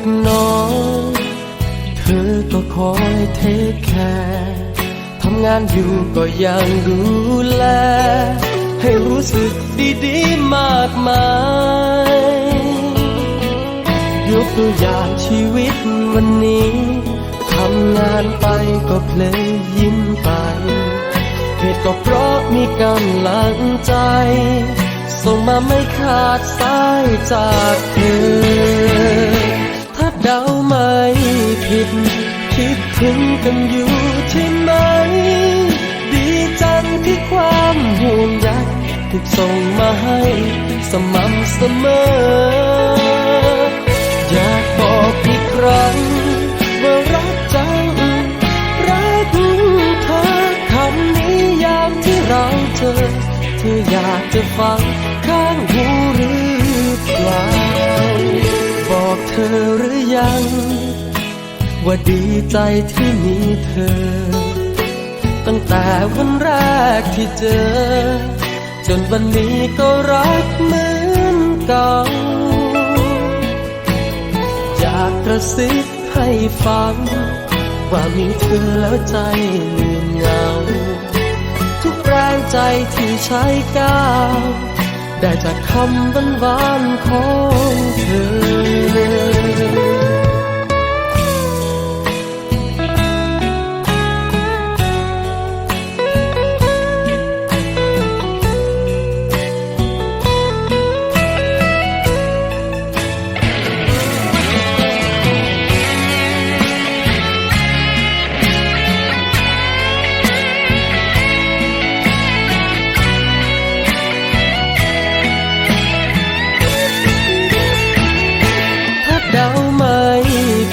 กน้อย เธอก็คอยเทคแคร์ทำงานอยู่ก็ยังดูแล ให้รู้สึกดีๆมากมาย ยกตัวอย่างชีวิตวันนี้ทำงานไปก็เพลยยิ้มไปเหตุก็เพราะมีกำลังใจ ส่งมาไม่ขาดสายจากเธอ ผิด คิดถึงกันอยู่ใช่ไหม ดีจังที่ความห่วงใยถูกส่งมาให้ สม่ำเสมอ อยากบอกอีกครั้งว่ารักจัง รักเธอคำนี้ยามที่เราเจอ เธออยากจะฟังข้างหูหรือเปล่าบอกเธอหรือยัง ว่าดีใจที่มีเธอ ตั้งแต่วันแรกที่เจอ จนวันนี้ก็รักเหมือนเก่า อยากกระซิบให้ฟัง ว่ามีเธอแล้วใจลืมเหงา ทุกแรงใจที่ใช้ก้าวได้จากคำบันวานๆของเธอ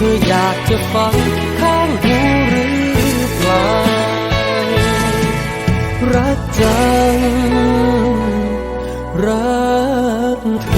เธออยากจะฟังข้างหูหรือเปล่า รักจัง รักเธอ